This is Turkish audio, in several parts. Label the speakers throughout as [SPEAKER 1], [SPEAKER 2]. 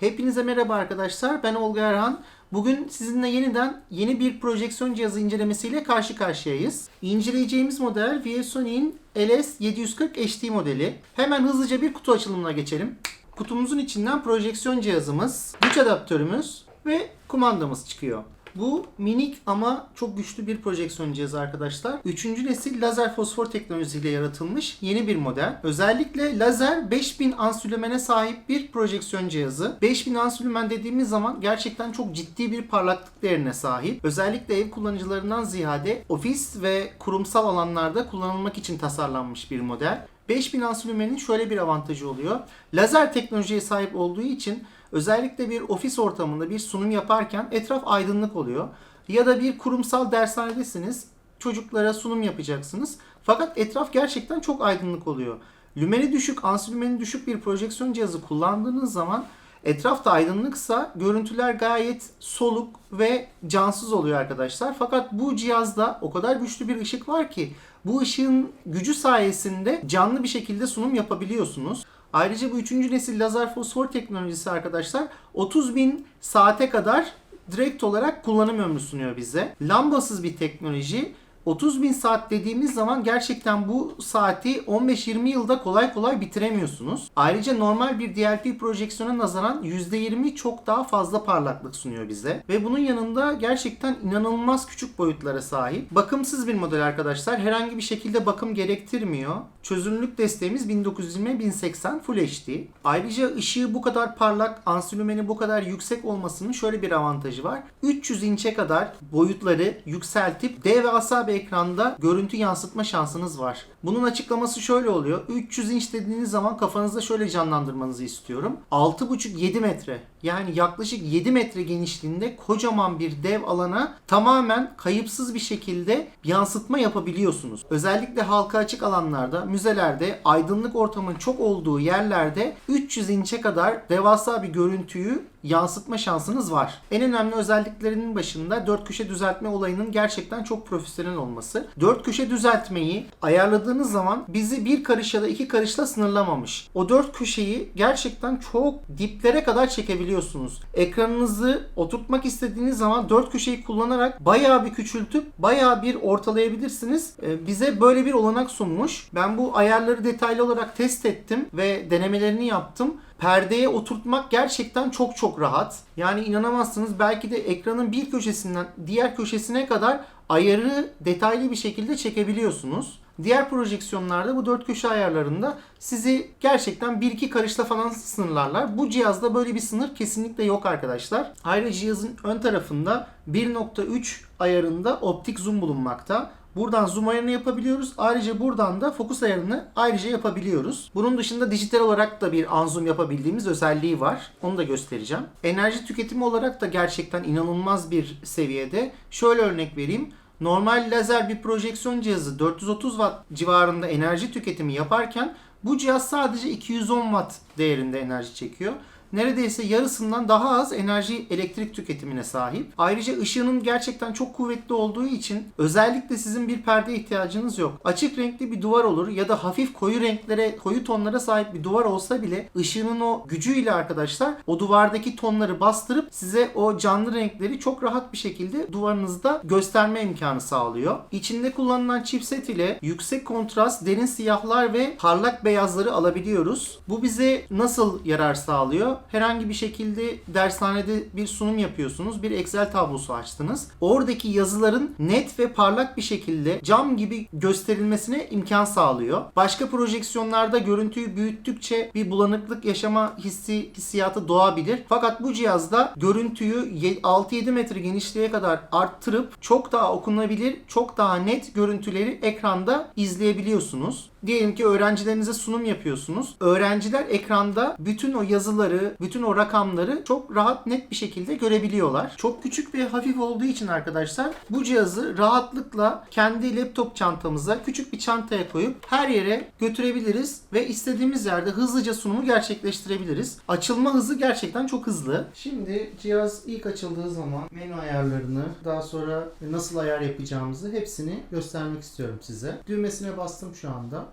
[SPEAKER 1] Hepinize merhaba arkadaşlar. Ben Olga Erhan. Bugün sizinle yeniden yeni bir projeksiyon cihazı incelemesiyle karşı karşıyayız. İnceleyeceğimiz model ViaSony'in LS740 HD modeli. Hemen hızlıca bir kutu açılımına geçelim. Kutumuzun içinden projeksiyon cihazımız, güç adaptörümüz ve kumandamız çıkıyor. Bu minik ama çok güçlü bir projeksiyon cihazı arkadaşlar. Üçüncü nesil lazer fosfor teknolojisiyle yaratılmış yeni bir model. Özellikle lazer 5000 ansülümene sahip bir projeksiyon cihazı. 5000 ansülümen dediğimiz zaman gerçekten çok ciddi bir parlaklık değerine sahip. Özellikle ev kullanıcılarından ziyade ofis ve kurumsal alanlarda kullanılmak için tasarlanmış bir model. 5000 ansülümenin şöyle bir avantajı oluyor. Lazer teknolojiye sahip olduğu için özellikle bir ofis ortamında bir sunum yaparken etraf aydınlık oluyor. Ya da bir kurumsal dershanedesiniz, çocuklara sunum yapacaksınız. Fakat etraf gerçekten çok aydınlık oluyor. Lümeni düşük, ansülümeni düşük bir projeksiyon cihazı kullandığınız zaman etrafta aydınlıksa görüntüler gayet soluk ve cansız oluyor arkadaşlar. Fakat bu cihazda o kadar güçlü bir ışık var ki bu ışığın gücü sayesinde canlı bir şekilde sunum yapabiliyorsunuz. Ayrıca bu üçüncü nesil lazer fosfor teknolojisi arkadaşlar 30 bin saate kadar direkt olarak kullanım ömrü sunuyor bize. Lambasız bir teknoloji. 30 bin saat dediğimiz zaman gerçekten bu saati 15-20 yılda kolay kolay bitiremiyorsunuz. Ayrıca normal bir DLP projeksiyona nazaran %20 çok daha fazla parlaklık sunuyor bize. Ve bunun yanında gerçekten inanılmaz küçük boyutlara sahip. Bakımsız bir model arkadaşlar. Herhangi bir şekilde bakım gerektirmiyor. Çözünürlük desteğimiz 1920-1080 Full HD. Ayrıca ışığı bu kadar parlak, ansülümeni bu kadar yüksek olmasının şöyle bir avantajı var. 300 inçe kadar boyutları yükseltip devasa bir ekranda görüntü yansıtma şansınız var. Bunun açıklaması şöyle oluyor. 300 inç dediğiniz zaman kafanızda şöyle canlandırmanızı istiyorum. 6,5-7 metre yani yaklaşık 7 metre genişliğinde kocaman bir dev alana tamamen kayıpsız bir şekilde yansıtma yapabiliyorsunuz. Özellikle halka açık alanlarda, müzelerde, aydınlık ortamın çok olduğu yerlerde 300 inçe kadar devasa bir görüntüyü yansıtma şansınız var. En önemli özelliklerinin başında dört köşe düzeltme olayının gerçekten çok profesyonel olması. Dört köşe düzeltmeyi ayarladığınız zaman bizi bir karış ya da iki karışla sınırlamamış. O dört köşeyi gerçekten çok diplere kadar çekebiliyorsunuz. Ekranınızı oturtmak istediğiniz zaman dört köşeyi kullanarak bayağı bir küçültüp bayağı bir ortalayabilirsiniz. Ee, Bize böyle bir olanak sunmuş. Ben bu ayarları detaylı olarak test ettim ve denemelerini yaptım perdeye oturtmak gerçekten çok çok rahat. Yani inanamazsınız belki de ekranın bir köşesinden diğer köşesine kadar ayarı detaylı bir şekilde çekebiliyorsunuz. Diğer projeksiyonlarda bu dört köşe ayarlarında sizi gerçekten bir iki karışla falan sınırlarlar. Bu cihazda böyle bir sınır kesinlikle yok arkadaşlar. Ayrıca cihazın ön tarafında 1.3 ayarında optik zoom bulunmakta. Buradan zoom ayarını yapabiliyoruz. Ayrıca buradan da fokus ayarını ayrıca yapabiliyoruz. Bunun dışında dijital olarak da bir unzoom yapabildiğimiz özelliği var. Onu da göstereceğim. Enerji tüketimi olarak da gerçekten inanılmaz bir seviyede. Şöyle örnek vereyim. Normal lazer bir projeksiyon cihazı 430 watt civarında enerji tüketimi yaparken bu cihaz sadece 210 watt değerinde enerji çekiyor neredeyse yarısından daha az enerji elektrik tüketimine sahip. Ayrıca ışığının gerçekten çok kuvvetli olduğu için özellikle sizin bir perde ihtiyacınız yok. Açık renkli bir duvar olur ya da hafif koyu renklere, koyu tonlara sahip bir duvar olsa bile ışığının o gücüyle arkadaşlar o duvardaki tonları bastırıp size o canlı renkleri çok rahat bir şekilde duvarınızda gösterme imkanı sağlıyor. İçinde kullanılan chipset ile yüksek kontrast, derin siyahlar ve parlak beyazları alabiliyoruz. Bu bize nasıl yarar sağlıyor? Herhangi bir şekilde dershanede bir sunum yapıyorsunuz. Bir Excel tablosu açtınız. Oradaki yazıların net ve parlak bir şekilde cam gibi gösterilmesine imkan sağlıyor. Başka projeksiyonlarda görüntüyü büyüttükçe bir bulanıklık yaşama hissi hissiyatı doğabilir. Fakat bu cihazda görüntüyü 6-7 metre genişliğe kadar arttırıp çok daha okunabilir, çok daha net görüntüleri ekranda izleyebiliyorsunuz. Diyelim ki öğrencilerinize sunum yapıyorsunuz. Öğrenciler ekranda bütün o yazıları, bütün o rakamları çok rahat net bir şekilde görebiliyorlar. Çok küçük ve hafif olduğu için arkadaşlar bu cihazı rahatlıkla kendi laptop çantamıza küçük bir çantaya koyup her yere götürebiliriz ve istediğimiz yerde hızlıca sunumu gerçekleştirebiliriz. Açılma hızı gerçekten çok hızlı. Şimdi cihaz ilk açıldığı zaman menü ayarlarını, daha sonra nasıl ayar yapacağımızı hepsini göstermek istiyorum size. Düğmesine bastım şu anda.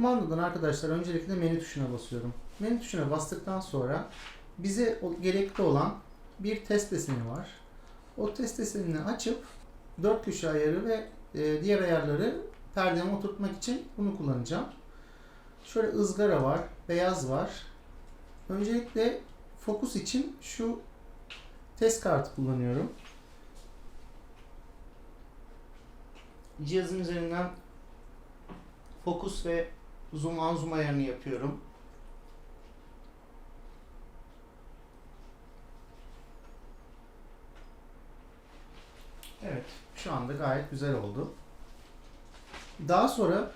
[SPEAKER 1] Kumandadan arkadaşlar öncelikle menü tuşuna basıyorum. Menü tuşuna bastıktan sonra bize gerekli olan bir test deseni var. O test desenini açıp dört köşe ayarı ve e, diğer ayarları perdeme oturtmak için bunu kullanacağım. Şöyle ızgara var, beyaz var. Öncelikle fokus için şu test kartı kullanıyorum. Cihazın üzerinden fokus ve zoom an zoom ayarını yapıyorum. Evet, şu anda gayet güzel oldu. Daha sonra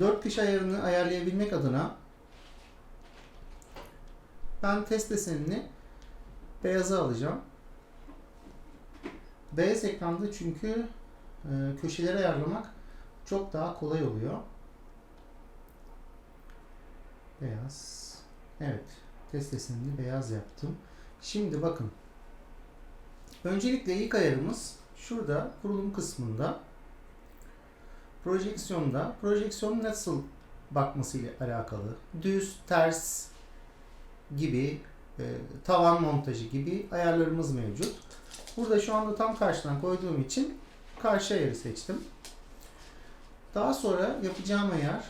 [SPEAKER 1] dört köşe ayarını ayarlayabilmek adına ben test desenini beyaza alacağım. Beyaz ekranda çünkü e, köşeleri ayarlamak çok daha kolay oluyor. Beyaz. Evet. Test desenini beyaz yaptım. Şimdi bakın. Öncelikle ilk ayarımız şurada kurulum kısmında projeksiyonda projeksiyon nasıl bakması ile alakalı. Düz, ters gibi e, tavan montajı gibi ayarlarımız mevcut. Burada şu anda tam karşıdan koyduğum için karşı ayarı seçtim. Daha sonra yapacağım ayar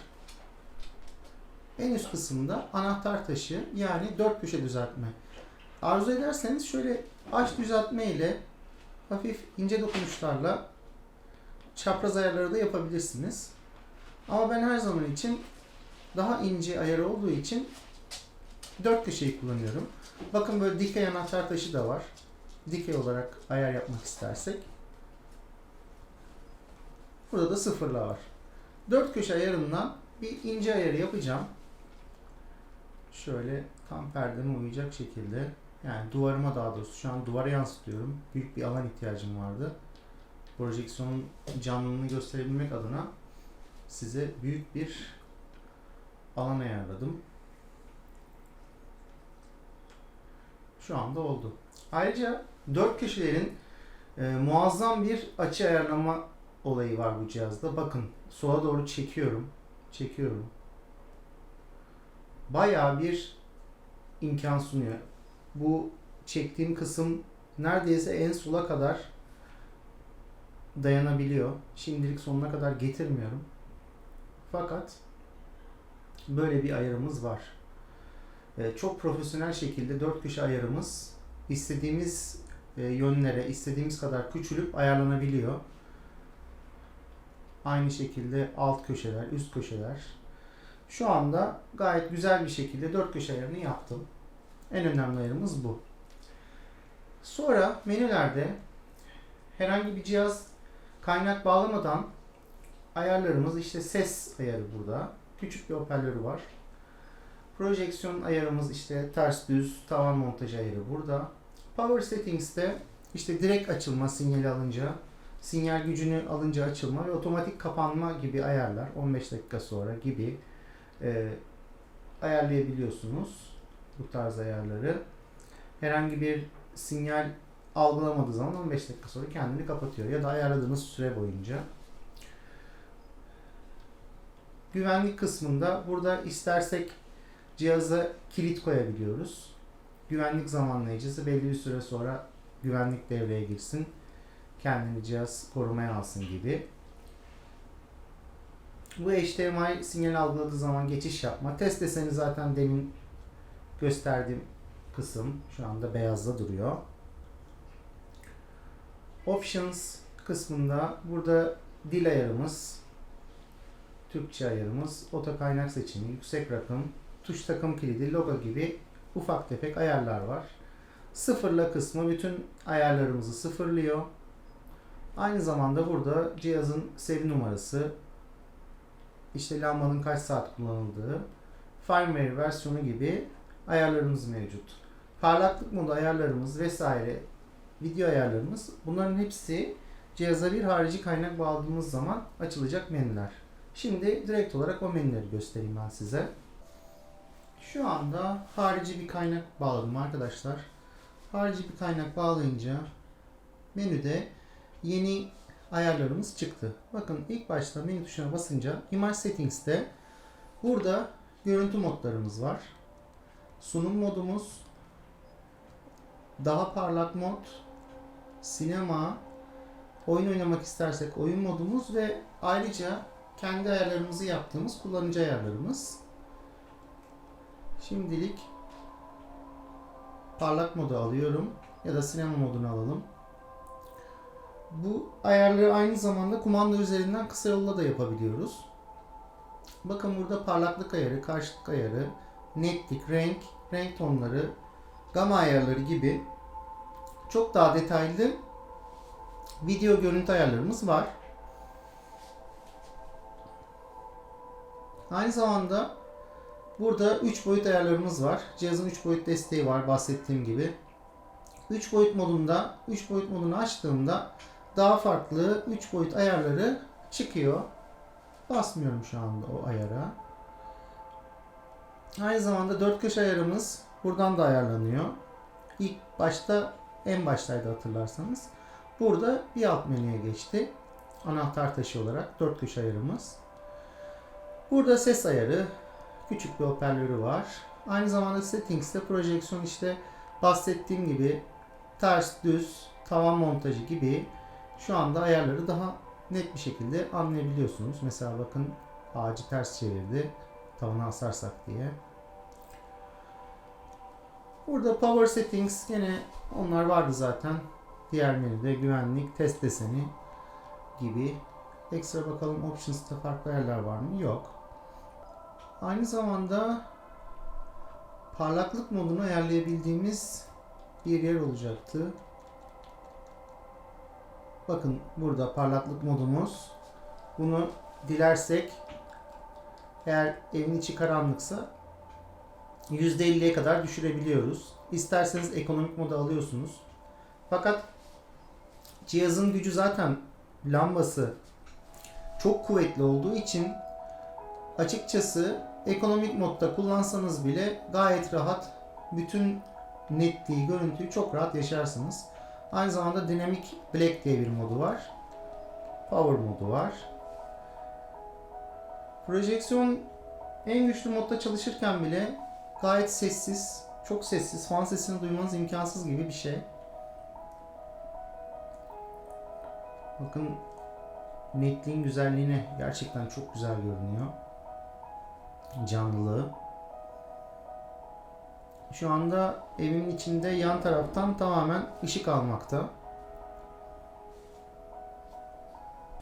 [SPEAKER 1] en üst kısımda anahtar taşı yani dört köşe düzeltme. Arzu ederseniz şöyle aç düzeltme ile hafif ince dokunuşlarla çapraz ayarları da yapabilirsiniz. Ama ben her zaman için daha ince ayarı olduğu için dört köşeyi kullanıyorum. Bakın böyle dikey anahtar taşı da var. Dikey olarak ayar yapmak istersek. Burada da sıfırla var. Dört köşe ayarından bir ince ayarı yapacağım. Şöyle tam perdeme uyacak şekilde. Yani duvarıma daha doğrusu şu an duvara yansıtıyorum. Büyük bir alan ihtiyacım vardı. Projeksiyonun canlılığını gösterebilmek adına size büyük bir alan ayarladım. Şu anda oldu. Ayrıca dört köşelerin e, muazzam bir açı ayarlama olayı var bu cihazda. Bakın sola doğru çekiyorum. Çekiyorum. Bayağı bir imkan sunuyor. Bu çektiğim kısım neredeyse en sola kadar dayanabiliyor. Şimdilik sonuna kadar getirmiyorum. Fakat böyle bir ayarımız var. Ee, çok profesyonel şekilde dört köşe ayarımız istediğimiz e, yönlere istediğimiz kadar küçülüp ayarlanabiliyor. Aynı şekilde alt köşeler, üst köşeler. Şu anda gayet güzel bir şekilde dört köşe ayarını yaptım. En önemli ayarımız bu. Sonra menülerde herhangi bir cihaz kaynak bağlamadan ayarlarımız işte ses ayarı burada. Küçük bir hoparlörü var. Projeksiyon ayarımız işte ters düz tavan montajı ayarı burada. Power Settings'te işte direkt açılma sinyali alınca, sinyal gücünü alınca açılma ve otomatik kapanma gibi ayarlar 15 dakika sonra gibi e, ayarlayabiliyorsunuz bu tarz ayarları. Herhangi bir sinyal algılamadığı zaman 15 dakika sonra kendini kapatıyor ya da ayarladığınız süre boyunca. Güvenlik kısmında burada istersek cihaza kilit koyabiliyoruz. Güvenlik zamanlayıcısı belli bir süre sonra güvenlik devreye girsin. Kendini cihaz korumaya alsın gibi. Bu HDMI sinyal algıladığı zaman geçiş yapma. Test deseni zaten demin gösterdiğim kısım şu anda beyazda duruyor. Options kısmında burada dil ayarımız, Türkçe ayarımız, oto kaynak seçimi, yüksek rakım, tuş takım kilidi, logo gibi ufak tefek ayarlar var. Sıfırla kısmı bütün ayarlarımızı sıfırlıyor. Aynı zamanda burada cihazın seri numarası, işte lambanın kaç saat kullanıldığı, firmware versiyonu gibi ayarlarımız mevcut. Parlaklık modu ayarlarımız vesaire, video ayarlarımız bunların hepsi cihaza bir harici kaynak bağladığımız zaman açılacak menüler. Şimdi direkt olarak o menüleri göstereyim ben size. Şu anda harici bir kaynak bağladım arkadaşlar. Harici bir kaynak bağlayınca menüde yeni ayarlarımız çıktı. Bakın ilk başta menü tuşuna basınca Image Settings'te Burada görüntü modlarımız var. Sunum modumuz, daha parlak mod, sinema, oyun oynamak istersek oyun modumuz ve ayrıca kendi ayarlarımızı yaptığımız kullanıcı ayarlarımız. Şimdilik parlak modu alıyorum ya da sinema modunu alalım. Bu ayarları aynı zamanda kumanda üzerinden kısa yolla da yapabiliyoruz. Bakın burada parlaklık ayarı, karşılık ayarı, netlik, renk, renk tonları, gama ayarları gibi çok daha detaylı video görüntü ayarlarımız var. Aynı zamanda burada 3 boyut ayarlarımız var. Cihazın 3 boyut desteği var bahsettiğim gibi. 3 boyut modunda 3 boyut modunu açtığımda daha farklı 3 boyut ayarları çıkıyor. Basmıyorum şu anda o ayara. Aynı zamanda 4 köşe ayarımız buradan da ayarlanıyor. İlk başta en baştaydı hatırlarsanız. Burada bir alt menüye geçti. Anahtar taşı olarak 4 köşe ayarımız. Burada ses ayarı, küçük bir hoparlörü var. Aynı zamanda settings'te projeksiyon işte bahsettiğim gibi ters, düz, tavan montajı gibi şu anda ayarları daha net bir şekilde anlayabiliyorsunuz. Mesela bakın ağacı ters çevirdi. Tavana asarsak diye. Burada power settings yine onlar vardı zaten. Diğer menüde güvenlik, test deseni gibi. Ekstra bakalım options'ta farklı ayarlar var mı? Yok. Aynı zamanda parlaklık modunu ayarlayabildiğimiz bir yer olacaktı. Bakın burada parlaklık modumuz. Bunu dilersek eğer evin içi karanlıksa %50'ye kadar düşürebiliyoruz. İsterseniz ekonomik moda alıyorsunuz. Fakat cihazın gücü zaten lambası çok kuvvetli olduğu için açıkçası ekonomik modda kullansanız bile gayet rahat bütün netliği, görüntüyü çok rahat yaşarsınız. Aynı zamanda Dynamic Black diye bir modu var. Power modu var. Projeksiyon en güçlü modda çalışırken bile gayet sessiz, çok sessiz, fan sesini duymanız imkansız gibi bir şey. Bakın netliğin güzelliğine gerçekten çok güzel görünüyor. Canlılığı. Şu anda evimin içinde yan taraftan tamamen ışık almakta.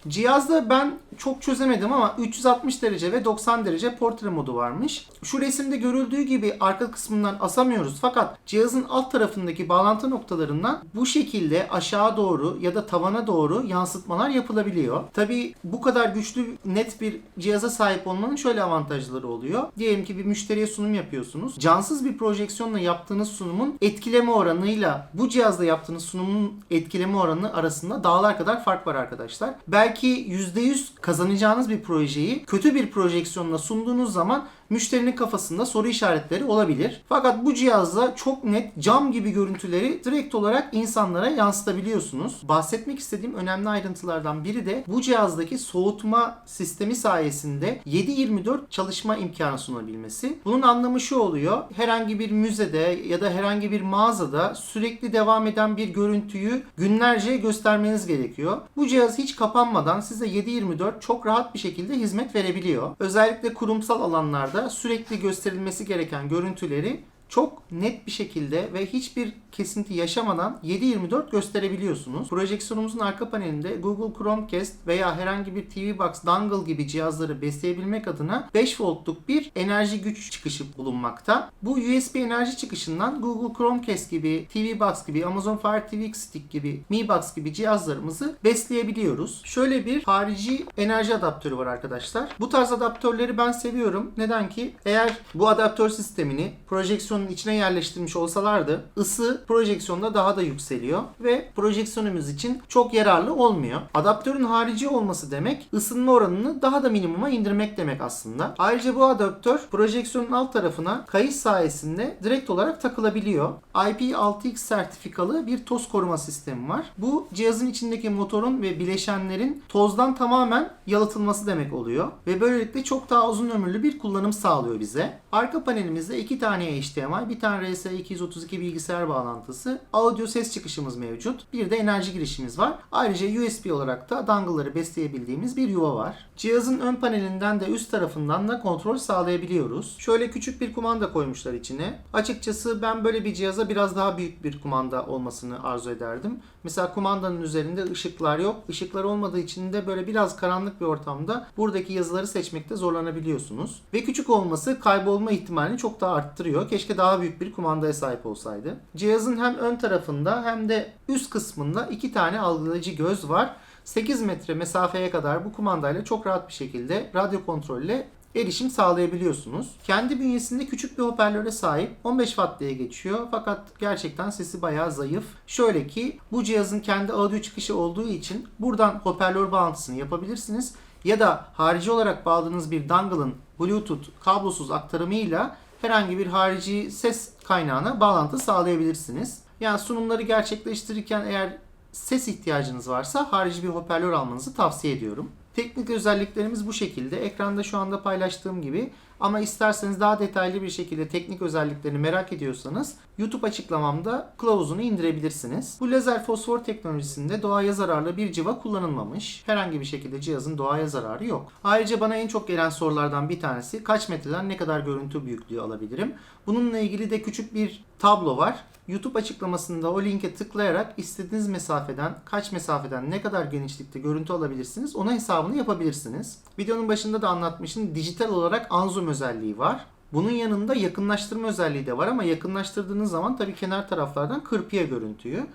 [SPEAKER 1] Cihazda ben çok çözemedim ama 360 derece ve 90 derece portre modu varmış. Şu resimde görüldüğü gibi arka kısmından asamıyoruz fakat cihazın alt tarafındaki bağlantı noktalarından bu şekilde aşağı doğru ya da tavana doğru yansıtmalar yapılabiliyor. Tabi bu kadar güçlü net bir cihaza sahip olmanın şöyle avantajları oluyor. Diyelim ki bir müşteriye sunum yapıyorsunuz. Cansız bir projeksiyonla yaptığınız sunumun etkileme oranıyla bu cihazla yaptığınız sunumun etkileme oranı arasında dağlar kadar fark var arkadaşlar. Belki %100 kazanacağınız bir projeyi kötü bir projeksiyonla sunduğunuz zaman müşterinin kafasında soru işaretleri olabilir. Fakat bu cihazla çok net cam gibi görüntüleri direkt olarak insanlara yansıtabiliyorsunuz. Bahsetmek istediğim önemli ayrıntılardan biri de bu cihazdaki soğutma sistemi sayesinde 7/24 çalışma imkanı sunabilmesi. Bunun anlamı şu oluyor. Herhangi bir müzede ya da herhangi bir mağazada sürekli devam eden bir görüntüyü günlerce göstermeniz gerekiyor. Bu cihaz hiç kapanmadan size 7/24 çok rahat bir şekilde hizmet verebiliyor. Özellikle kurumsal alanlarda sürekli gösterilmesi gereken görüntüleri çok net bir şekilde ve hiçbir kesinti yaşamadan 7/24 gösterebiliyorsunuz. Projeksiyonumuzun arka panelinde Google Chromecast veya herhangi bir TV Box dongle gibi cihazları besleyebilmek adına 5 voltluk bir enerji güç çıkışı bulunmakta. Bu USB enerji çıkışından Google Chromecast gibi, TV Box gibi, Amazon Fire TV Stick gibi, Mi Box gibi cihazlarımızı besleyebiliyoruz. Şöyle bir harici enerji adaptörü var arkadaşlar. Bu tarz adaptörleri ben seviyorum. Neden ki? Eğer bu adaptör sistemini projeksiyon projeksiyonun içine yerleştirmiş olsalardı ısı projeksiyonda daha da yükseliyor ve projeksiyonumuz için çok yararlı olmuyor. Adaptörün harici olması demek ısınma oranını daha da minimuma indirmek demek aslında. Ayrıca bu adaptör projeksiyonun alt tarafına kayış sayesinde direkt olarak takılabiliyor. IP6X sertifikalı bir toz koruma sistemi var. Bu cihazın içindeki motorun ve bileşenlerin tozdan tamamen yalıtılması demek oluyor. Ve böylelikle çok daha uzun ömürlü bir kullanım sağlıyor bize. Arka panelimizde iki tane HDMI, bir tane RS232 bilgisayar bağlantısı, audio ses çıkışımız mevcut. Bir de enerji girişimiz var. Ayrıca USB olarak da dongle'ları besleyebildiğimiz bir yuva var. Cihazın ön panelinden de üst tarafından da kontrol sağlayabiliyoruz. Şöyle küçük bir kumanda koymuşlar içine. Açıkçası ben böyle bir cihaza biraz daha büyük bir kumanda olmasını arzu ederdim. Mesela kumandanın üzerinde ışıklar yok. Işıklar olmadığı için de böyle biraz karanlık bir ortamda buradaki yazıları seçmekte zorlanabiliyorsunuz. Ve küçük olması kaybolma ihtimalini çok daha arttırıyor. Keşke daha büyük bir kumandaya sahip olsaydı. Cihazın hem ön tarafında hem de üst kısmında iki tane algılayıcı göz var. 8 metre mesafeye kadar bu kumandayla çok rahat bir şekilde radyo kontrolle erişim sağlayabiliyorsunuz. Kendi bünyesinde küçük bir hoparlöre sahip 15 watt diye geçiyor fakat gerçekten sesi bayağı zayıf. Şöyle ki bu cihazın kendi audio çıkışı olduğu için buradan hoparlör bağlantısını yapabilirsiniz ya da harici olarak bağladığınız bir dongle'ın Bluetooth kablosuz aktarımıyla herhangi bir harici ses kaynağına bağlantı sağlayabilirsiniz. Yani sunumları gerçekleştirirken eğer ses ihtiyacınız varsa harici bir hoparlör almanızı tavsiye ediyorum. Teknik özelliklerimiz bu şekilde. Ekranda şu anda paylaştığım gibi. Ama isterseniz daha detaylı bir şekilde teknik özelliklerini merak ediyorsanız YouTube açıklamamda kılavuzunu indirebilirsiniz. Bu lazer fosfor teknolojisinde doğaya zararlı bir civa kullanılmamış. Herhangi bir şekilde cihazın doğaya zararı yok. Ayrıca bana en çok gelen sorulardan bir tanesi kaç metreden ne kadar görüntü büyüklüğü alabilirim? Bununla ilgili de küçük bir tablo var. YouTube açıklamasında o linke tıklayarak istediğiniz mesafeden, kaç mesafeden ne kadar genişlikte görüntü alabilirsiniz ona hesabını yapabilirsiniz. Videonun başında da anlatmıştım dijital olarak unzoom özelliği var. Bunun yanında yakınlaştırma özelliği de var ama yakınlaştırdığınız zaman tabii kenar taraflardan kırpıyor görüntüyü.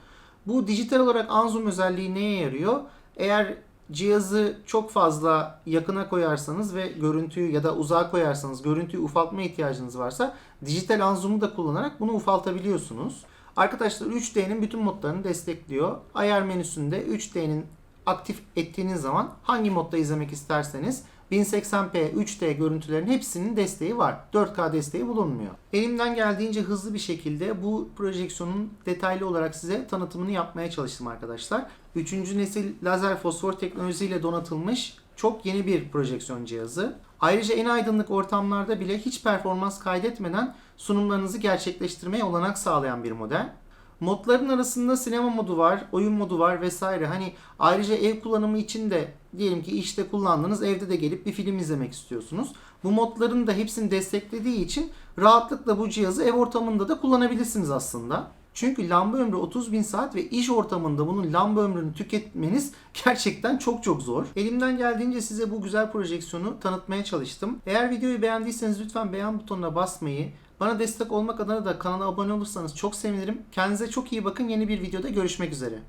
[SPEAKER 1] Bu dijital olarak unzoom özelliği neye yarıyor? Eğer cihazı çok fazla yakına koyarsanız ve görüntüyü ya da uzağa koyarsanız görüntüyü ufaltma ihtiyacınız varsa dijital unzoom'u da kullanarak bunu ufaltabiliyorsunuz. Arkadaşlar 3D'nin bütün modlarını destekliyor. Ayar menüsünde 3D'nin aktif ettiğiniz zaman hangi modda izlemek isterseniz 1080p 3D görüntülerin hepsinin desteği var. 4K desteği bulunmuyor. Elimden geldiğince hızlı bir şekilde bu projeksiyonun detaylı olarak size tanıtımını yapmaya çalıştım arkadaşlar. 3. nesil lazer fosfor teknolojisiyle donatılmış çok yeni bir projeksiyon cihazı. Ayrıca en aydınlık ortamlarda bile hiç performans kaydetmeden sunumlarınızı gerçekleştirmeye olanak sağlayan bir model. Modların arasında sinema modu var, oyun modu var vesaire. Hani ayrıca ev kullanımı için de diyelim ki işte kullandınız, evde de gelip bir film izlemek istiyorsunuz. Bu modların da hepsini desteklediği için rahatlıkla bu cihazı ev ortamında da kullanabilirsiniz aslında. Çünkü lamba ömrü 30 bin saat ve iş ortamında bunun lamba ömrünü tüketmeniz gerçekten çok çok zor. Elimden geldiğince size bu güzel projeksiyonu tanıtmaya çalıştım. Eğer videoyu beğendiyseniz lütfen beğen butonuna basmayı, bana destek olmak adına da kanala abone olursanız çok sevinirim. Kendinize çok iyi bakın. Yeni bir videoda görüşmek üzere.